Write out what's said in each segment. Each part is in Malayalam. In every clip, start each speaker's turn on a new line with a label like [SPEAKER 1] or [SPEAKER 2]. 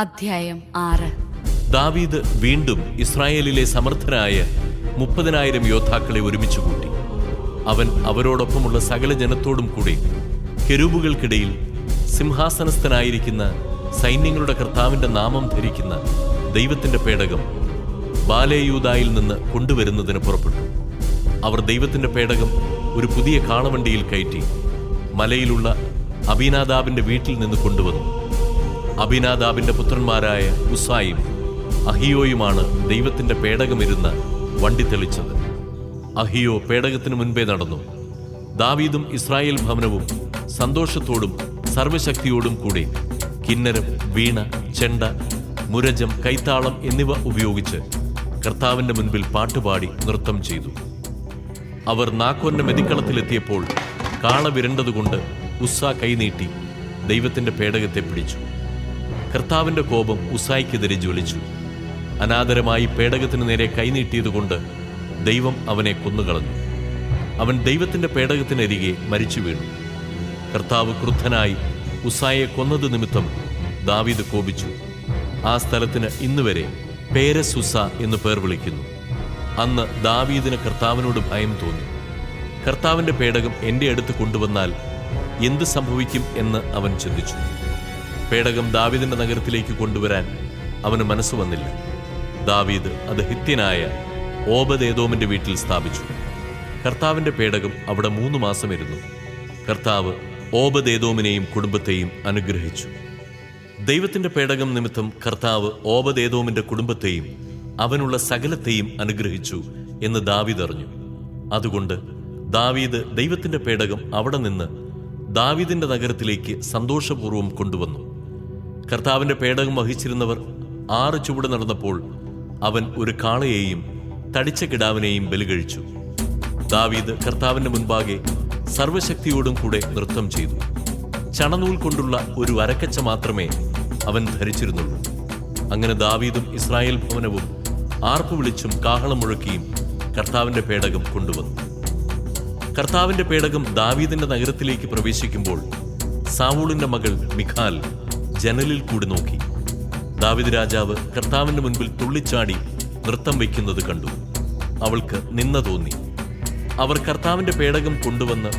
[SPEAKER 1] അധ്യായം ആറ്
[SPEAKER 2] ദാവീദ് വീണ്ടും ഇസ്രായേലിലെ സമർത്ഥനായ മുപ്പതിനായിരം യോദ്ധാക്കളെ ഒരുമിച്ച് കൂട്ടി അവൻ അവരോടൊപ്പമുള്ള സകല ജനത്തോടും കൂടി കെരൂബുകൾക്കിടയിൽ സിംഹാസനസ്ഥനായിരിക്കുന്ന സൈന്യങ്ങളുടെ കർത്താവിൻ്റെ നാമം ധരിക്കുന്ന ദൈവത്തിൻ്റെ പേടകം ബാലേയൂതായിൽ നിന്ന് കൊണ്ടുവരുന്നതിന് പുറപ്പെട്ടു അവർ ദൈവത്തിൻ്റെ പേടകം ഒരു പുതിയ കാളവണ്ടിയിൽ കയറ്റി മലയിലുള്ള അബീനാദാബിൻ്റെ വീട്ടിൽ നിന്ന് കൊണ്ടുവന്നു അഭിനാദാബിന്റെ പുത്രന്മാരായ ഉസായും അഹിയോയുമാണ് ദൈവത്തിന്റെ പേടകമിരുന്ന് വണ്ടി തെളിച്ചത് അഹിയോ പേടകത്തിന് മുൻപേ നടന്നു ദാവീദും ഇസ്രായേൽ ഭവനവും സന്തോഷത്തോടും സർവശക്തിയോടും കൂടി കിന്നരം വീണ ചെണ്ട മുരജം കൈത്താളം എന്നിവ ഉപയോഗിച്ച് കർത്താവിൻ്റെ മുൻപിൽ പാട്ടുപാടി നൃത്തം ചെയ്തു അവർ നാക്കോന്റെ മെതിക്കളത്തിലെത്തിയപ്പോൾ കാള വിരണ്ടതുകൊണ്ട് ഉസ്സ കൈനീട്ടി ദൈവത്തിൻ്റെ പേടകത്തെ പിടിച്ചു കർത്താവിൻ്റെ കോപം ഉസായിക്കെതിരെ ജ്വലിച്ചു അനാദരമായി പേടകത്തിന് നേരെ കൈനീട്ടിയതുകൊണ്ട് ദൈവം അവനെ കൊന്നുകളഞ്ഞു അവൻ ദൈവത്തിൻ്റെ പേടകത്തിനരികെ മരിച്ചു വീണു കർത്താവ് ക്രുദ്ധനായി ഉസായെ കൊന്നത് നിമിത്തം ദാവീദ് കോപിച്ചു ആ സ്ഥലത്തിന് ഇന്നുവരെ സുസ എന്ന് പേർ വിളിക്കുന്നു അന്ന് ദാവീദിന് കർത്താവിനോട് ഭയം തോന്നി കർത്താവിൻ്റെ പേടകം എൻ്റെ അടുത്ത് കൊണ്ടുവന്നാൽ എന്ത് സംഭവിക്കും എന്ന് അവൻ ചിന്തിച്ചു പേടകം ദാവീദിന്റെ നഗരത്തിലേക്ക് കൊണ്ടുവരാൻ അവന് മനസ്സു വന്നില്ല ദാവീദ് അത് ഹിത്യനായ ഓബദേദോമിന്റെ വീട്ടിൽ സ്ഥാപിച്ചു കർത്താവിന്റെ പേടകം അവിടെ മൂന്ന് മാസം ഇരുന്നു കർത്താവ് ഓബദേദോമിനെയും കുടുംബത്തെയും അനുഗ്രഹിച്ചു ദൈവത്തിന്റെ പേടകം നിമിത്തം കർത്താവ് ഓബദേദോമിന്റെ കുടുംബത്തെയും അവനുള്ള സകലത്തെയും അനുഗ്രഹിച്ചു എന്ന് ദാവീദ് അറിഞ്ഞു അതുകൊണ്ട് ദാവീദ് ദൈവത്തിന്റെ പേടകം അവിടെ നിന്ന് ദാവീദിന്റെ നഗരത്തിലേക്ക് സന്തോഷപൂർവ്വം കൊണ്ടുവന്നു കർത്താവിൻ്റെ പേടകം വഹിച്ചിരുന്നവർ ആറ് ചുവട് നടന്നപ്പോൾ അവൻ ഒരു കാളയെയും തടിച്ച കിടാവിനെയും ബലികഴിച്ചു ദാവീദ് കർത്താവിൻ്റെ മുൻപാകെ സർവശക്തിയോടും കൂടെ നൃത്തം ചെയ്തു ചണനൂൽ കൊണ്ടുള്ള ഒരു അരക്കച്ച മാത്രമേ അവൻ ധരിച്ചിരുന്നുള്ളൂ അങ്ങനെ ദാവീദും ഇസ്രായേൽ ഭവനവും ആർപ്പ് വിളിച്ചും കാഹളം മുഴക്കിയും കർത്താവിൻ്റെ പേടകം കൊണ്ടുവന്നു കർത്താവിൻ്റെ പേടകം ദാവീദിൻ്റെ നഗരത്തിലേക്ക് പ്രവേശിക്കുമ്പോൾ സാവൂളിൻ്റെ മകൾ മിഖാൽ ജനലിൽ കൂടി നോക്കി ദാവിദ് രാജാവ് കർത്താവിന്റെ മുൻപിൽ തുള്ളിച്ചാടി നൃത്തം വയ്ക്കുന്നത് കണ്ടു അവൾക്ക് നിന്ന തോന്നി അവർ കർത്താവിന്റെ പേടകം കൊണ്ടുവന്ന്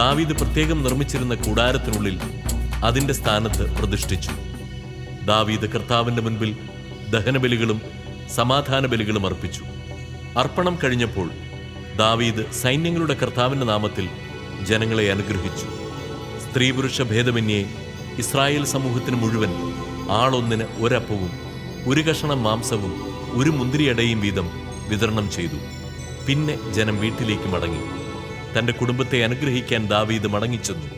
[SPEAKER 2] ദാവീദ് പ്രത്യേകം നിർമ്മിച്ചിരുന്ന കൂടാരത്തിനുള്ളിൽ അതിന്റെ സ്ഥാനത്ത് പ്രതിഷ്ഠിച്ചു ദാവീദ് കർത്താവിന്റെ മുൻപിൽ ദഹനബലികളും സമാധാന ബലികളും അർപ്പിച്ചു അർപ്പണം കഴിഞ്ഞപ്പോൾ ദാവീദ് സൈന്യങ്ങളുടെ കർത്താവിന്റെ നാമത്തിൽ ജനങ്ങളെ അനുഗ്രഹിച്ചു സ്ത്രീ പുരുഷ ഭേദമന്യേ ഇസ്രായേൽ സമൂഹത്തിന് മുഴുവൻ ആളൊന്നിന് ഒരപ്പവും ഒരു കഷണം മാംസവും ഒരു മുന്തിരിയടയും വീതം വിതരണം ചെയ്തു പിന്നെ ജനം വീട്ടിലേക്ക് മടങ്ങി തൻ്റെ കുടുംബത്തെ അനുഗ്രഹിക്കാൻ ദാവീദ് മടങ്ങിച്ചെന്നു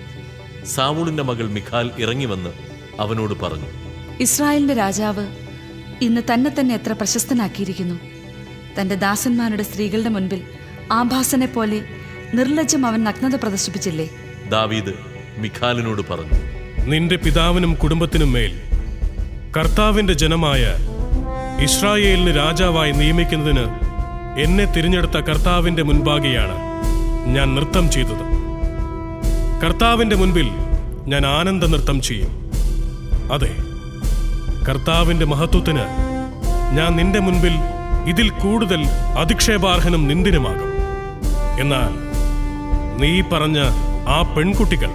[SPEAKER 2] സാവൂളിന്റെ മകൾ മിഖാൽ ഇറങ്ങി വന്ന് അവനോട് പറഞ്ഞു
[SPEAKER 3] ഇസ്രായേലിന്റെ രാജാവ് ഇന്ന് തന്നെ തന്നെ എത്ര പ്രശസ്തനാക്കിയിരിക്കുന്നു തന്റെ ദാസന്മാരുടെ സ്ത്രീകളുടെ മുൻപിൽ ആഭാസനെ പോലെ നിർലജ്ജം അവൻ നഗ്നത പ്രദർശിപ്പിച്ചില്ലേ
[SPEAKER 2] ദാവീദ് മിഖാലിനോട് പറഞ്ഞു നിന്റെ പിതാവിനും കുടുംബത്തിനും മേൽ കർത്താവിൻ്റെ ജനമായ ഇസ്രായേലിന് രാജാവായി നിയമിക്കുന്നതിന് എന്നെ തിരഞ്ഞെടുത്ത കർത്താവിൻ്റെ മുൻപാകെയാണ് ഞാൻ നൃത്തം ചെയ്തത് കർത്താവിൻ്റെ മുൻപിൽ ഞാൻ ആനന്ദ നൃത്തം ചെയ്യും അതെ കർത്താവിൻ്റെ മഹത്വത്തിന് ഞാൻ നിന്റെ മുൻപിൽ ഇതിൽ കൂടുതൽ അധിക്ഷേപാർഹനും നിന്ദിനുമാകും എന്നാൽ നീ പറഞ്ഞ ആ പെൺകുട്ടികൾ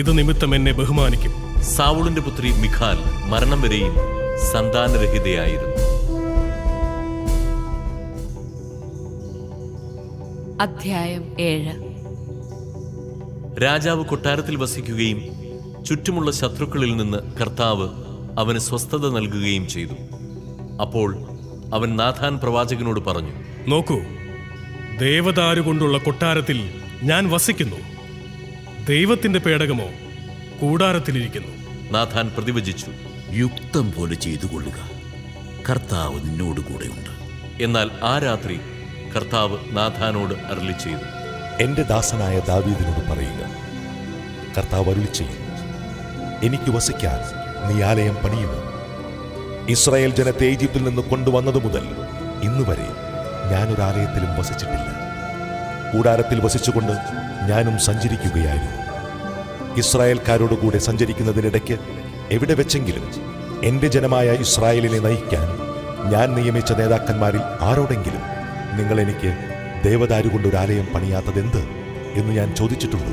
[SPEAKER 2] ഇത് നിമിത്തം എന്നെ ബഹുമാനിക്കും സാവുളിന്റെ പുത്രി മിഖാൽ മരണം വരെയും സന്താനരഹിതയായിരുന്നു
[SPEAKER 1] അധ്യായം ഏഴ്
[SPEAKER 2] രാജാവ് കൊട്ടാരത്തിൽ വസിക്കുകയും ചുറ്റുമുള്ള ശത്രുക്കളിൽ നിന്ന് കർത്താവ് അവന് സ്വസ്ഥത നൽകുകയും ചെയ്തു അപ്പോൾ അവൻ നാഥാൻ പ്രവാചകനോട് പറഞ്ഞു നോക്കൂ ദേവദാരു കൊണ്ടുള്ള കൊട്ടാരത്തിൽ ഞാൻ വസിക്കുന്നു ദൈവത്തിന്റെ പേടകമോ കൂടാരത്തിലിരിക്കുന്നു നാഥാൻ പ്രതിവചിച്ചു യുക്തം പോലെ ചെയ്തു കൊള്ളുക കർത്താവ് നിന്നോടുകൂടെയുണ്ട് എന്നാൽ ആ രാത്രി കർത്താവ് നാഥാനോട് അരളി ചെയ്തു എൻ്റെ ദാസനായ ദാവീദിനോട് പറയുക കർത്താവ് അരുളി ചെയ്യുന്നു എനിക്ക് വസിക്കാൻ നീ ആലയം പണിയുമോ ഇസ്രായേൽ ജനത്തെ ഈജിപ്തിൽ നിന്ന് കൊണ്ടുവന്നതു മുതൽ ഇന്നുവരെ ഞാനൊരാലയത്തിലും വസിച്ചിട്ടില്ല കൂടാരത്തിൽ വസിച്ചുകൊണ്ട് ഞാനും സഞ്ചരിക്കുകയായിരുന്നു ഇസ്രായേൽക്കാരോടുകൂടെ സഞ്ചരിക്കുന്നതിനിടയ്ക്ക് എവിടെ വെച്ചെങ്കിലും എൻ്റെ ജനമായ ഇസ്രായേലിനെ നയിക്കാൻ ഞാൻ നിയമിച്ച നേതാക്കന്മാരിൽ ആരോടെങ്കിലും നിങ്ങൾ എനിക്ക് ദേവദാരുകൊണ്ടൊരു ആലയം പണിയാത്തതെന്ത് എന്ന് ഞാൻ ചോദിച്ചിട്ടുണ്ട്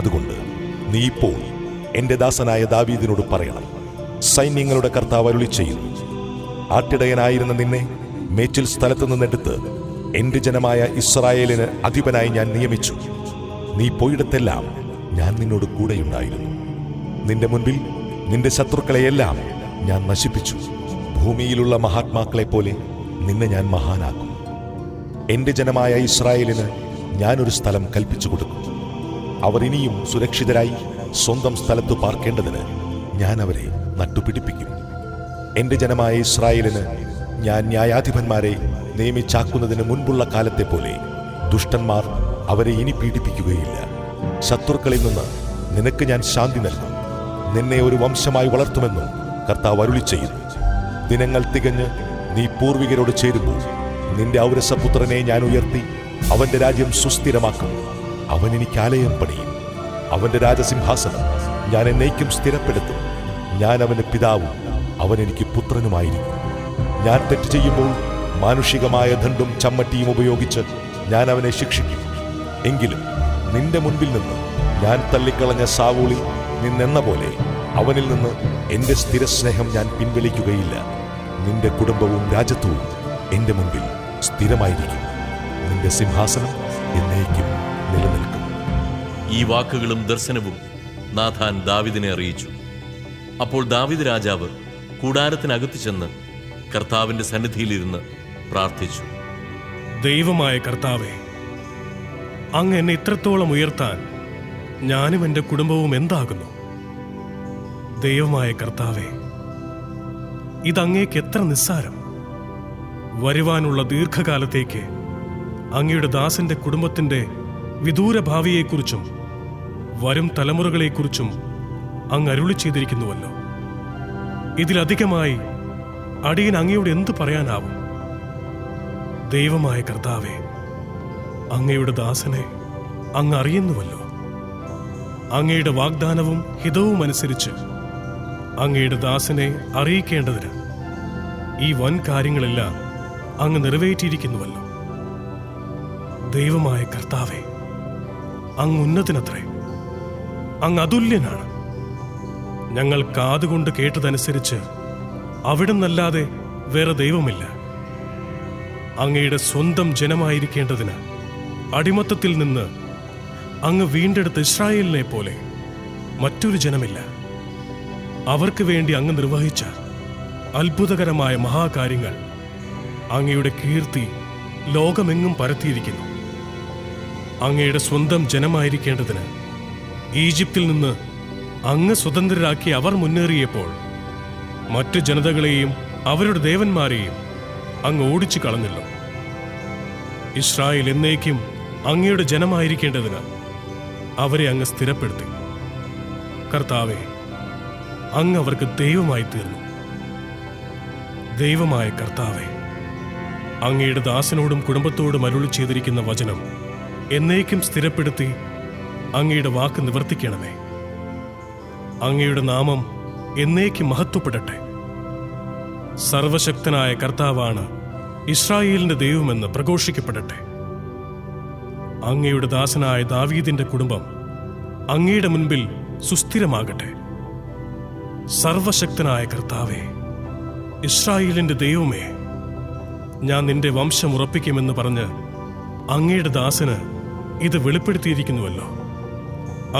[SPEAKER 2] അതുകൊണ്ട് നീ ഇപ്പോൾ എൻ്റെ ദാസനായ ദാവീദിനോട് പറയണം സൈന്യങ്ങളുടെ കർത്താവ് അരുളി ചെയ്യുന്നു ആട്ടിടയനായിരുന്ന നിന്നെ മേച്ചിൽ സ്ഥലത്തു നിന്നെടുത്ത് എൻ്റെ ജനമായ ഇസ്രായേലിന് അധിപനായി ഞാൻ നിയമിച്ചു നീ പോയിടത്തെല്ലാം ഞാൻ നിന്നോട് കൂടെയുണ്ടായിരുന്നു നിന്റെ മുൻപിൽ നിന്റെ ശത്രുക്കളെയെല്ലാം ഞാൻ നശിപ്പിച്ചു ഭൂമിയിലുള്ള മഹാത്മാക്കളെ പോലെ നിന്നെ ഞാൻ മഹാനാക്കും എന്റെ ജനമായ ഇസ്രായേലിന് ഞാനൊരു സ്ഥലം കൽപ്പിച്ചു കൊടുക്കും അവർ ഇനിയും സുരക്ഷിതരായി സ്വന്തം സ്ഥലത്ത് പാർക്കേണ്ടതിന് ഞാൻ അവരെ നട്ടുപിടിപ്പിക്കും എന്റെ ജനമായ ഇസ്രായേലിന് ഞാൻ ന്യായാധിപന്മാരെ നിയമിച്ചാക്കുന്നതിന് മുൻപുള്ള കാലത്തെ പോലെ ദുഷ്ടന്മാർ അവരെ ഇനി പീഡിപ്പിക്കുകയില്ല ശത്രുക്കളിൽ നിന്ന് നിനക്ക് ഞാൻ ശാന്തി നൽകും നിന്നെ ഒരു വംശമായി വളർത്തുമെന്നും കർത്താവ് അരുളി ചെയ്യുന്നു ദിനങ്ങൾ തികഞ്ഞ് നീ പൂർവികരോട് ചേരുമ്പോൾ നിന്റെ ഔരസപുത്രനെ ഞാൻ ഉയർത്തി അവന്റെ രാജ്യം സുസ്ഥിരമാക്കും അവൻ എനിക്ക് ആലയം പണിയും അവന്റെ രാജസിംഹാസനം ഞാൻ എന്നേക്കും സ്ഥിരപ്പെടുത്തും ഞാൻ അവന്റെ പിതാവും അവൻ എനിക്ക് പുത്രനുമായിരിക്കും ഞാൻ തെറ്റ് ചെയ്യുമ്പോൾ മാനുഷികമായ ദണ്ഡും ചമ്മട്ടിയും ഉപയോഗിച്ച് ഞാൻ അവനെ ശിക്ഷിക്കും എങ്കിലും നിന്റെ മുൻപിൽ നിന്ന് ഞാൻ തള്ളിക്കളഞ്ഞ സാവൂളിൽ നിന്നെന്ന പോലെ അവനിൽ നിന്ന് എൻ്റെ സ്ഥിരസ്നേഹം ഞാൻ പിൻവലിക്കുകയില്ല നിന്റെ കുടുംബവും രാജ്യത്വവും എൻ്റെ മുൻപിൽ സ്ഥിരമായിരിക്കും നിന്റെ സിംഹാസനം എന്നേക്കും നിലനിൽക്കും ഈ വാക്കുകളും ദർശനവും നാഥാൻ ദാവിദിനെ അറിയിച്ചു അപ്പോൾ ദാവിദ് രാജാവ് കൂടാരത്തിനകത്ത് ചെന്ന് കർത്താവിൻ്റെ സന്നിധിയിലിരുന്ന് പ്രാർത്ഥിച്ചു ദൈവമായ കർത്താവേ അങ്ങ് എന്നെ ഇത്രത്തോളം ഉയർത്താൻ ഞാനും എൻ്റെ കുടുംബവും എന്താകുന്നു ദൈവമായ കർത്താവെ ഇതങ്ങേക്ക് എത്ര നിസ്സാരം വരുവാനുള്ള ദീർഘകാലത്തേക്ക് അങ്ങയുടെ ദാസന്റെ കുടുംബത്തിൻ്റെ വിദൂര ഭാവിയെക്കുറിച്ചും വരും തലമുറകളെക്കുറിച്ചും അങ്ങ് അരുളി ചെയ്തിരിക്കുന്നുവല്ലോ ഇതിലധികമായി അടിയൻ അങ്ങയോട് എന്തു പറയാനാവും ദൈവമായ കർത്താവേ അങ്ങയുടെ ദാസനെ അങ്ങ് അറിയുന്നുവല്ലോ അങ്ങയുടെ വാഗ്ദാനവും ഹിതവും അനുസരിച്ച് അങ്ങയുടെ ദാസനെ അറിയിക്കേണ്ടതിന് ഈ വൻ കാര്യങ്ങളെല്ലാം അങ്ങ് നിറവേറ്റിയിരിക്കുന്നുവല്ലോ ദൈവമായ കർത്താവെ അങ്ങ് ഉന്നതിനത്രേ അങ്ങ് അതുല്യനാണ് ഞങ്ങൾ കാതുകൊണ്ട് കേട്ടതനുസരിച്ച് അവിടുന്നല്ലാതെ വേറെ ദൈവമില്ല അങ്ങയുടെ സ്വന്തം ജനമായിരിക്കേണ്ടതിനാണ് അടിമത്തത്തിൽ നിന്ന് അങ്ങ് വീണ്ടെടുത്ത് ഇസ്രായേലിനെ പോലെ മറ്റൊരു ജനമില്ല അവർക്ക് വേണ്ടി അങ്ങ് നിർവഹിച്ച അത്ഭുതകരമായ മഹാകാര്യങ്ങൾ അങ്ങയുടെ കീർത്തി ലോകമെങ്ങും പരത്തിയിരിക്കുന്നു അങ്ങയുടെ സ്വന്തം ജനമായിരിക്കേണ്ടതിന് ഈജിപ്തിൽ നിന്ന് അങ്ങ് സ്വതന്ത്രരാക്കി അവർ മുന്നേറിയപ്പോൾ മറ്റു ജനതകളെയും അവരുടെ ദേവന്മാരെയും അങ്ങ് ഓടിച്ചു കളഞ്ഞല്ലോ ഇസ്രായേൽ എന്നേക്കും അങ്ങയുടെ ജനമായിരിക്കേണ്ടതിന് അവരെ അങ്ങ് സ്ഥിരപ്പെടുത്തി കർത്താവെ അങ്ങ് അവർക്ക് ദൈവമായി തീർന്നു ദൈവമായ കർത്താവെ അങ്ങയുടെ ദാസനോടും കുടുംബത്തോടും അരുളി ചെയ്തിരിക്കുന്ന വചനം എന്നേക്കും സ്ഥിരപ്പെടുത്തി അങ്ങയുടെ വാക്ക് നിവർത്തിക്കണമേ അങ്ങയുടെ നാമം എന്നേക്കും മഹത്വപ്പെടട്ടെ സർവശക്തനായ കർത്താവാണ് ഇസ്രായേലിന്റെ ദൈവമെന്ന് പ്രഘോഷിക്കപ്പെടട്ടെ അങ്ങയുടെ ദാസനായ ദാവീദിന്റെ കുടുംബം അങ്ങയുടെ മുൻപിൽ സുസ്ഥിരമാകട്ടെ സർവശക്തനായ കർത്താവെ ഇസ്രായേലിന്റെ ദൈവമേ ഞാൻ നിന്റെ വംശം ഉറപ്പിക്കുമെന്ന് പറഞ്ഞ് അങ്ങയുടെ ദാസന് ഇത് വെളിപ്പെടുത്തിയിരിക്കുന്നുവല്ലോ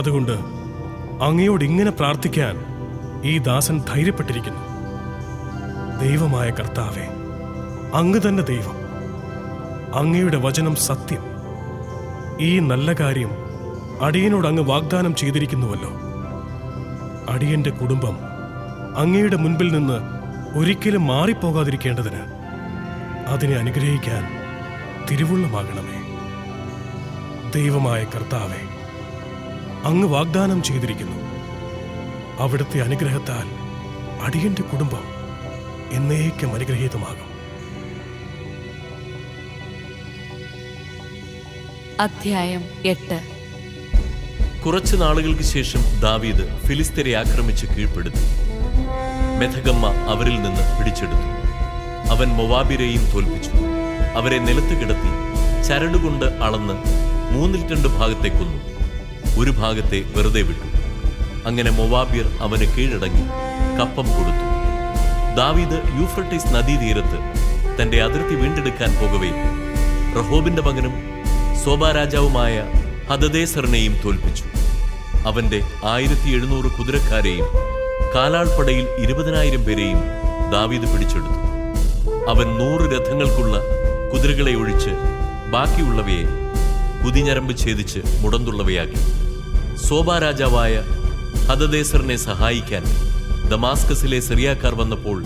[SPEAKER 2] അതുകൊണ്ട് അങ്ങയോട് ഇങ്ങനെ പ്രാർത്ഥിക്കാൻ ഈ ദാസൻ ധൈര്യപ്പെട്ടിരിക്കുന്നു ദൈവമായ കർത്താവെ അങ്ങ് തന്നെ ദൈവം അങ്ങയുടെ വചനം സത്യം ഈ നല്ല കാര്യം അടിയനോട് അങ്ങ് വാഗ്ദാനം ചെയ്തിരിക്കുന്നുവല്ലോ അടിയന്റെ കുടുംബം അങ്ങയുടെ മുൻപിൽ നിന്ന് ഒരിക്കലും മാറിപ്പോകാതിരിക്കേണ്ടതിന് അതിനെ അനുഗ്രഹിക്കാൻ തിരുവുള്ളമാകണമേ ദൈവമായ കർത്താവെ അങ്ങ് വാഗ്ദാനം ചെയ്തിരിക്കുന്നു അവിടുത്തെ അനുഗ്രഹത്താൽ അടിയന്റെ കുടുംബം എന്നേക്കും അനുഗ്രഹീതമാകും
[SPEAKER 1] അധ്യായം എട്ട്
[SPEAKER 2] കുറച്ചു നാളുകൾക്ക് ശേഷം ദാവീദ് ഫിലിസ്തരെ ആക്രമിച്ച് കീഴ്പ്പെടുത്തി മെഥകമ്മ അവരിൽ നിന്ന് പിടിച്ചെടുത്തു അവൻ മൊവാബിരെയും തോൽപ്പിച്ചു അവരെ നിലത്ത് കിടത്തി ചരടുകൊണ്ട് അളന്ന് മൂന്നിൽ രണ്ട് ഭാഗത്തെ കൊന്നു ഒരു ഭാഗത്തെ വെറുതെ വിട്ടു അങ്ങനെ മൊവാബിയർ അവന് കീഴടങ്ങി കപ്പം കൊടുത്തു ദാവീദ് യൂഫ്രട്ടീസ് നദീതീരത്ത് തന്റെ അതിർത്തി വീണ്ടെടുക്കാൻ പോകവേ റഹോബിന്റെ മകനും സോബ രാജാവുമായ ഹദദേസറിനെയും തോൽപ്പിച്ചു അവന്റെ ആയിരത്തി എഴുന്നൂറ് കുതിരക്കാരെയും കാലാൾപ്പടയിൽ ഇരുപതിനായിരം പേരെയും ദാവീദ് പിടിച്ചെടുത്തു അവൻ നൂറ് രഥങ്ങൾക്കുള്ള കുതിരകളെ ഒഴിച്ച് ബാക്കിയുള്ളവയെ കുതിഞ്ഞരമ്പ് ഛേദിച്ച് മുടന്തുള്ളവയാക്കി സോബ രാജാവായ ഹദദേസറിനെ സഹായിക്കാൻ ദമാസ്കസിലെ സെറിയാക്കാർ വന്നപ്പോൾ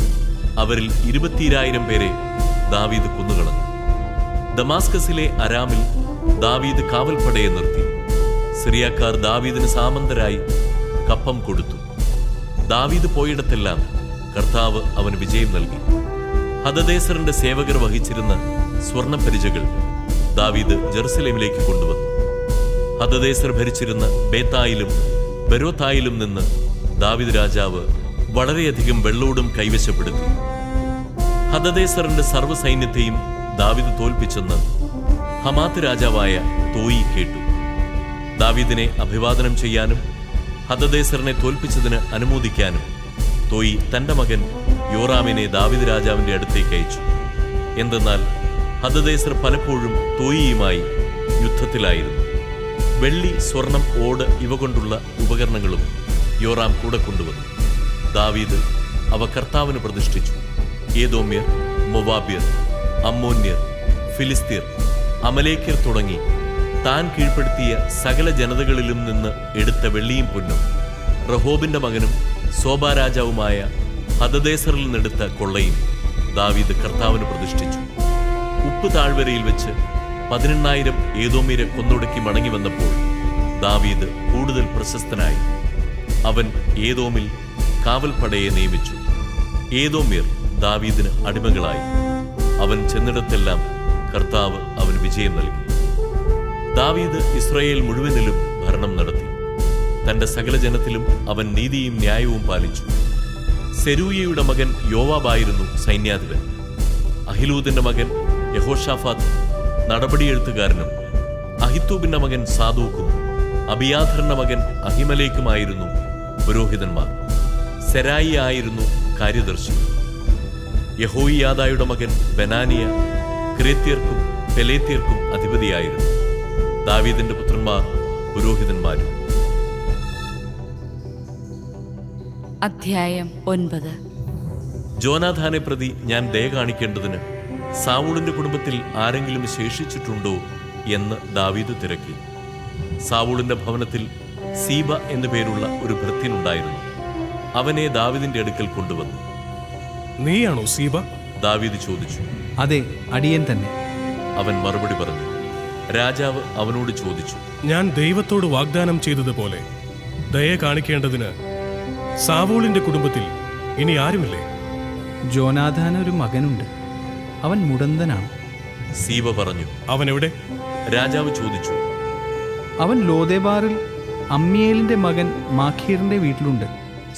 [SPEAKER 2] അവരിൽ ഇരുപത്തിയിരായിരം പേരെ ദാവീദ് കുന്നുകളഞ്ഞു ദമാസ്കസിലെ അരാമിൽ ദാവീദ് കാവൽപ്പടയെ നിർത്തി സിറിയാക്കാർ ദാവീദിന് സാമന്തരായി കപ്പം കൊടുത്തു ദാവീദ് പോയിടത്തെല്ലാം കർത്താവ് അവന് വിജയം നൽകി ഹദദേശറിന്റെ സേവകർ വഹിച്ചിരുന്ന സ്വർണ്ണപ്പരിചകൾ ദാവീദ് ജെറുസലേമിലേക്ക് കൊണ്ടുവന്നു ഹദദേസർ ഭരിച്ചിരുന്ന ബേത്തായിലും ബെരോത്തായിലും നിന്ന് ദാവിദ് രാജാവ് വളരെയധികം വെള്ളോടും കൈവശപ്പെടുത്തി ഹദദേശറിന്റെ സർവ്വസൈന്യത്തെയും ദാവിദ് തോൽപ്പിച്ചെന്ന് ഹമാത്ത് രാജാവായ തോയി കേട്ടു ദാവീദിനെ അഭിവാദനം ചെയ്യാനും ഹതദേസറിനെ തോൽപ്പിച്ചതിന് അനുമോദിക്കാനും തോയി തന്റെ മകൻ യോറാമിനെ ദാവിദ് രാജാവിന്റെ അടുത്തേക്ക് അയച്ചു എന്തെന്നാൽ ഹദദേസർ പലപ്പോഴും തോയിയുമായി യുദ്ധത്തിലായിരുന്നു വെള്ളി സ്വർണം ഓട് ഇവ കൊണ്ടുള്ള ഉപകരണങ്ങളും യോറാം കൂടെ കൊണ്ടുവന്നു ദാവീദ് അവ കർത്താവിന് പ്രതിഷ്ഠിച്ചു ഏതോമ്യർ മൊവാബ്യർ അമ്മോന്യർ ഫിലിസ്തീർ അമലേക്കർ തുടങ്ങി താൻ കീഴ്പ്പെടുത്തിയ സകല ജനതകളിലും നിന്ന് എടുത്ത വെള്ളിയും പൊന്നും റഹോബിന്റെ മകനും സോഭാരാജാവുമായ ഹതദേസറിൽ നിന്നെടുത്ത കൊള്ളയും ദാവീദ് കർത്താവിന് പ്രതിഷ്ഠിച്ചു ഉപ്പ് താഴ്വരയിൽ വെച്ച് പതിനെണ്ണായിരം ഏതോമീരെ കൊന്നൊടുക്കി മടങ്ങി വന്നപ്പോൾ ദാവീദ് കൂടുതൽ പ്രശസ്തനായി അവൻ ഏതോമിൽ കാവൽപ്പടയെ നിയമിച്ചു ഏതോമീർ ദാവീദിന് അടിമകളായി അവൻ ചെന്നിടത്തെല്ലാം കർത്താവ് അവന് വിജയം നൽകി ദാവീദ് ഇസ്രയേൽ മുഴുവനിലും ഭരണം നടത്തി തന്റെ സകല ജനത്തിലും അവൻ നീതിയും ന്യായവും പാലിച്ചു സെരൂയയുടെ മകൻ യോവാബായിരുന്നു സൈന്യാധിപൻ അഹിലൂദിന്റെ മകൻ യഹോഷാഫാത്ത് നടപടിയെഴുത്തുകാരനും അഹിത്തൂബിന്റെ മകൻ സാദൂക്കും അബിയാധറിന്റെ മകൻ അഹിമലേക്കുമായിരുന്നു പുരോഹിതന്മാർ സെരായി ആയിരുന്നു കാര്യദർശി യഹോയിയാദായുടെ മകൻ ബനാനിയ ക്രേത്യർക്കും പെലേത്യർക്കും അധിപതിയായിരുന്നു ദാവീദിന്റെ പുത്രന്മാർ പുരോഹിതന്മാരും
[SPEAKER 1] അധ്യായം ഒൻപത്
[SPEAKER 2] ജോനാഥാനെ പ്രതി ഞാൻ ദയ കാണിക്കേണ്ടതിന് സാവൂളിന്റെ കുടുംബത്തിൽ ആരെങ്കിലും ശേഷിച്ചിട്ടുണ്ടോ എന്ന് ദാവീദ് തിരക്കി സാവൂളിന്റെ ഭവനത്തിൽ സീബ എന്നു പേരുള്ള ഒരു ഭൃത്യനുണ്ടായിരുന്നു അവനെ ദാവീദിന്റെ അടുക്കൽ കൊണ്ടുവന്നു നീയാണോ സീബ ദാവീദ് ചോദിച്ചു അതെ അടിയൻ തന്നെ അവൻ മറുപടി പറഞ്ഞു രാജാവ് അവനോട് ചോദിച്ചു ഞാൻ ദൈവത്തോട് വാഗ്ദാനം ചെയ്തതുപോലെ ദയ കാണിക്കേണ്ടതിന് സാവൂളിന്റെ കുടുംബത്തിൽ ഇനി ആരുമില്ലേ ജോനാഥാൻ ഒരു മകനുണ്ട് അവൻ മുടന്തനാണ് സീവ പറഞ്ഞു അവൻ എവിടെ രാജാവ് ചോദിച്ചു അവൻ ലോദേബാറിൽ അമ്മിയേലിന്റെ മകൻ മാഖീറിന്റെ വീട്ടിലുണ്ട്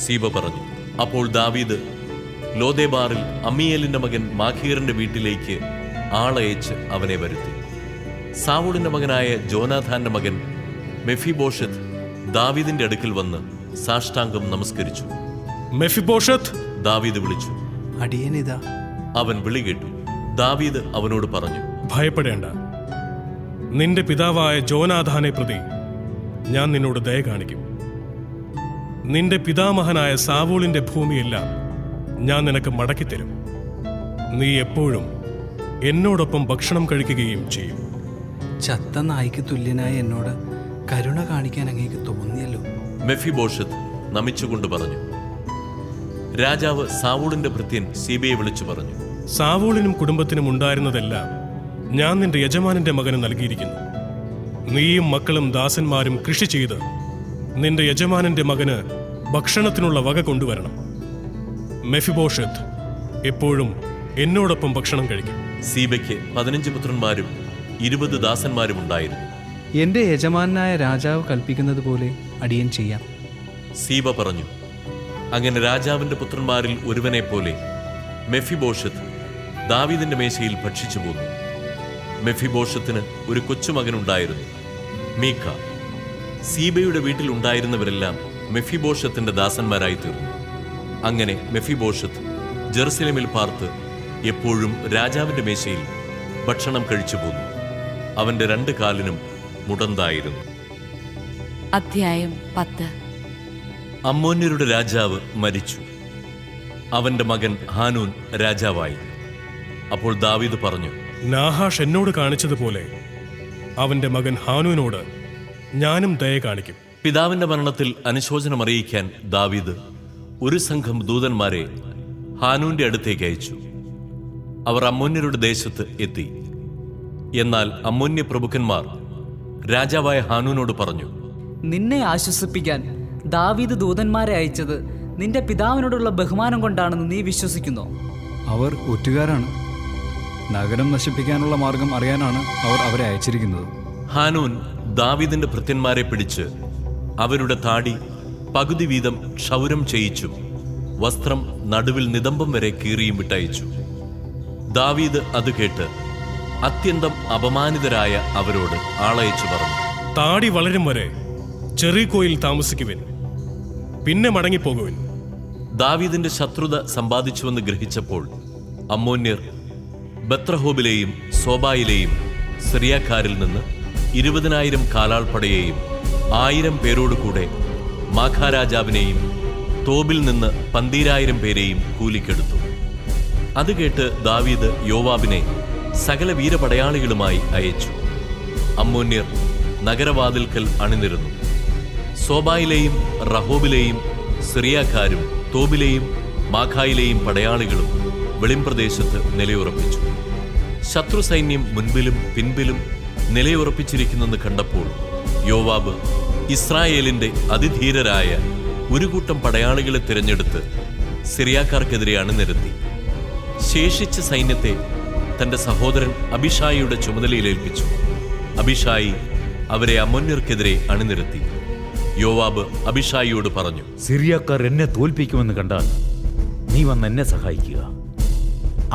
[SPEAKER 2] സീവ പറഞ്ഞു അപ്പോൾ ദാവീദ് ലോദേബാറിൽ അമ്മിയേലിന്റെ മകൻ മാഖീറിന്റെ വീട്ടിലേക്ക് ആളയച്ച് അവനെ വരുത്തി സാവൂളിന്റെ മകനായ ജോനാഥാന്റെ മകൻ മെഫിബോഷത്ത് ദാവീദിന്റെ അടുക്കൽ വന്ന് സാഷ്ടാംഗം നമസ്കരിച്ചു മെഫിബോഷത്ത് ദാവീദ് വിളിച്ചു അടിയനിതാ അവൻ വിളി കേട്ടു ദാവീദ് അവനോട് പറഞ്ഞു ഭയപ്പെടേണ്ട നിന്റെ പിതാവായ ജോനാഥാനെ പ്രതി ഞാൻ നിന്നോട് ദയ കാണിക്കും നിന്റെ പിതാമഹനായ സാവൂളിന്റെ ഭൂമിയെല്ലാം ഞാൻ നിനക്ക് മടക്കിത്തരും നീ എപ്പോഴും എന്നോടൊപ്പം ഭക്ഷണം കഴിക്കുകയും ചെയ്യും ചത്ത നായ്ക്ക് തുല്യനായ എന്നോട് കരുണ കാണിക്കാൻ അങ്ങേക്ക് തോന്നിയല്ലോ മെഫി ബോഷത്ത് നമിച്ചുകൊണ്ട് പറഞ്ഞു രാജാവ് സാവൂളിന്റെ ഭൃത്യൻ സി ബി ഐ വിളിച്ചു പറഞ്ഞു സാവൂളിനും കുടുംബത്തിനും ഉണ്ടായിരുന്നതെല്ലാം ഞാൻ നിന്റെ യജമാനന്റെ മകന് നൽകിയിരിക്കുന്നു നീയും മക്കളും ദാസന്മാരും കൃഷി ചെയ്ത് നിന്റെ യജമാനന്റെ മകന് ഭക്ഷണത്തിനുള്ള വക കൊണ്ടുവരണം മെഫിബോഷത്ത് എപ്പോഴും എന്നോടൊപ്പം ഭക്ഷണം കഴിക്കും സീബയ്ക്ക് പതിനഞ്ച് പുത്രന്മാരും ഇരുപത് ദാസന്മാരും ഉണ്ടായിരുന്നു എന്റെ യജമാനായ രാജാവ് കൽപ്പിക്കുന്നത് പോലെ അടിയൻ ചെയ്യാം സീബ പറഞ്ഞു അങ്ങനെ രാജാവിന്റെ പുത്രന്മാരിൽ ഒരുവനെ പോലെ മെഫിബോഷത്ത് ദാവീദിന്റെ മേശയിൽ ഭക്ഷിച്ചു പോന്നു മെഫിബോഷത്തിന് ഒരു കൊച്ചുമകനുണ്ടായിരുന്നു മീക്ക സീബയുടെ വീട്ടിലുണ്ടായിരുന്നവരെല്ലാം മെഫിബോഷത്തിന്റെ ദാസന്മാരായി തീർന്നു അങ്ങനെ മെഫിബോഷത്ത് ജെറുസലേമിൽ പാർത്ത് എപ്പോഴും രാജാവിൻ്റെ മേശയിൽ ഭക്ഷണം കഴിച്ചു പോന്നു അവൻ്റെ രണ്ട് കാലിനും മുടന്തായിരുന്നു
[SPEAKER 1] അധ്യായം പത്ത്
[SPEAKER 2] അമ്മോന്യരുടെ രാജാവ് മരിച്ചു അവന്റെ മകൻ ഹാനൂൻ രാജാവായി അപ്പോൾ ദാവീദ് പറഞ്ഞു നാഹാഷ് എന്നോട് കാണിച്ചതുപോലെ അവന്റെ മകൻ ഹാനൂനോട് ഞാനും ദയ കാണിക്കും പിതാവിന്റെ മരണത്തിൽ അനുശോചനം അറിയിക്കാൻ ദാവീദ് ഒരു സംഘം ദൂതന്മാരെ ഹാനൂന്റെ അടുത്തേക്ക് അയച്ചു അവർ അമ്മൂന്യരുടെ ദേശത്ത് എത്തി എന്നാൽ അമ്മൂന്യ പ്രമുഖന്മാർ രാജാവായ ഹാനൂനോട് പറഞ്ഞു നിന്നെ ആശ്വസിപ്പിക്കാൻ ദാവീദ് ദൂതന്മാരെ അയച്ചത് നിന്റെ പിതാവിനോടുള്ള ബഹുമാനം കൊണ്ടാണെന്ന് നീ വിശ്വസിക്കുന്നു അവർ ഒറ്റുകാരാണ് നഗരം നശിപ്പിക്കാനുള്ള മാർഗം അറിയാനാണ് അവർ അവരെ അയച്ചിരിക്കുന്നത് ഹാനൂൻ ദാവീദിന്റെ ഭൃത്യന്മാരെ പിടിച്ച് അവരുടെ താടി പകുതി വീതം ക്ഷൗരം ചെയ്യിച്ചു വസ്ത്രം നടുവിൽ നിതംബം വരെ കീറിയും വിട്ടയച്ചു ദാവീദ് അത് കേട്ട് അത്യന്തം അപമാനിതരായ അവരോട് ആളയച്ചു പറഞ്ഞു താടി വളരും വരെ ചെറിയ കോയിൽ താമസിക്കുവിൻ പിന്നെ മടങ്ങിപ്പോകുവിൻ ദാവീദിന്റെ ശത്രുത സമ്പാദിച്ചുവെന്ന് ഗ്രഹിച്ചപ്പോൾ അമ്മോന്യർ ബത്രഹോബിലെയും സോബായിലെയും സിറിയാക്കാരിൽ നിന്ന് ഇരുപതിനായിരം കാലാൾപ്പടയെയും ആയിരം പേരോടുകൂടെ മാഖാരാജാവിനെയും തോബിൽ നിന്ന് പന്തീരായിരം പേരെയും കൂലിക്കെടുത്തു അത് കേട്ട് ദാവീദ് യോവാബിനെ സകല വീരപടയാളികളുമായി അയച്ചു അമ്മൂന്യർ നഗരവാതിൽക്കൽ അണിനിരുന്നു സോബായിലെയും റഹോബിലെയും സിറിയാക്കാരും തോബിലെയും മാഖായിലെയും പടയാളികളും വെളിംപ്രദേശത്ത് നിലയുറപ്പിച്ചു ശത്രു സൈന്യം മുൻപിലും പിൻപിലും നിലയുറപ്പിച്ചിരിക്കുന്നെന്ന് കണ്ടപ്പോൾ യോവാബ് ഇസ്രായേലിന്റെ അതിധീരരായ ഒരു കൂട്ടം പടയാളികളെ തിരഞ്ഞെടുത്ത് സിറിയാക്കാർക്കെതിരെയാണ് നിരത്തി ശേഷിച്ച സൈന്യത്തെ തന്റെ സഹോദരൻ അഭിഷായിയുടെ ചുമതലയിലേൽപ്പിച്ചു അഭിഷായി അവരെ അമോന്യർക്കെതിരെ അണിനിരത്തി യോവാബ് അഭിഷായിയോട് പറഞ്ഞു സിറിയക്കാർ എന്നെ തോൽപ്പിക്കുമെന്ന് കണ്ടാൽ നീ വന്ന് എന്നെ സഹായിക്കുക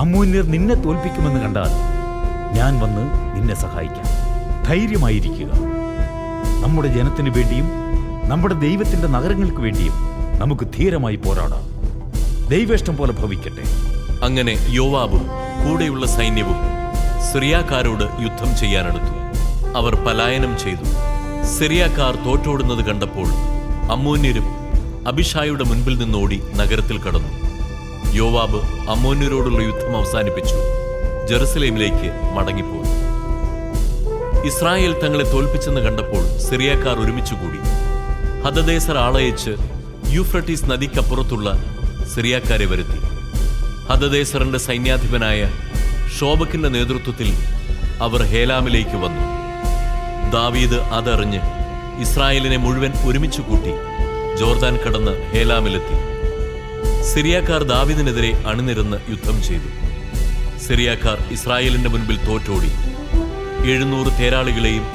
[SPEAKER 2] അമോന്യർ നിന്നെ തോൽപ്പിക്കുമെന്ന് കണ്ടാൽ ഞാൻ വന്ന് നിന്നെ സഹായിക്കാം ധൈര്യമായിരിക്കുക നമ്മുടെ ജനത്തിനു വേണ്ടിയും നമ്മുടെ ദൈവത്തിന്റെ നഗരങ്ങൾക്ക് വേണ്ടിയും നമുക്ക് ധീരമായി പോരാടാം ദൈവേഷ്ടം പോലെ ഭവിക്കട്ടെ അങ്ങനെ യോവാബും കൂടെയുള്ള സൈന്യവും സിറിയാക്കാരോട് യുദ്ധം ചെയ്യാനെടുത്തു അവർ പലായനം ചെയ്തു സിറിയാക്കാർ തോറ്റോടുന്നത് കണ്ടപ്പോൾ അമ്മൂന്യരും അഭിഷായുടെ മുൻപിൽ നിന്നോടി നഗരത്തിൽ കടന്നു യോവാബ് അമ്മോന്യരോടുള്ള യുദ്ധം അവസാനിപ്പിച്ചു ജെറുസലേമിലേക്ക് മടങ്ങിപ്പോയി ഇസ്രായേൽ തങ്ങളെ തോൽപ്പിച്ചെന്ന് കണ്ടപ്പോൾ സിറിയക്കാർ ഒരുമിച്ചുകൂടി ഹദദേസർ ആളയച്ച് യൂഫ്രട്ടീസ് നദിക്കപ്പുറത്തുള്ള സിറിയക്കാരെ വരുത്തി ഹദദേസറിന്റെ സൈന്യാധിപനായ ഷോബക്കിന്റെ നേതൃത്വത്തിൽ അവർ ഹേലാമിലേക്ക് വന്നു ദാവീദ് അതറിഞ്ഞ് ഇസ്രായേലിനെ മുഴുവൻ ഒരുമിച്ച് കൂട്ടി ജോർദാൻ കടന്ന് ഹേലാമിലെത്തി സിറിയക്കാർ ദാവീദിനെതിരെ അണിനിരന്ന് യുദ്ധം ചെയ്തു സിറിയക്കാർ ഇസ്രായേലിന്റെ മുൻപിൽ തോറ്റോടി എഴുന്നൂറ് തേരാളികളെയും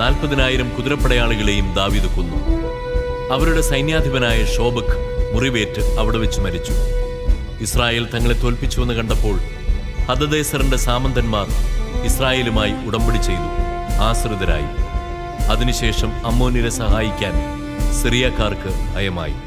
[SPEAKER 2] നാൽപ്പതിനായിരം കുതിരപ്പടയാളികളെയും ദാവീദ് കൊന്നു അവരുടെ സൈന്യാധിപനായ ഷോബക് മുറിവേറ്റ് അവിടെ വെച്ച് മരിച്ചു ഇസ്രായേൽ തങ്ങളെ തോൽപ്പിച്ചുവെന്ന് കണ്ടപ്പോൾ ഹദദേസറിന്റെ സാമന്തന്മാർ ഇസ്രായേലുമായി ഉടമ്പടി ചെയ്തു ആശ്രിതരായി അതിനുശേഷം അമ്മോനിരെ സഹായിക്കാൻ സിറിയക്കാർക്ക് അയമായി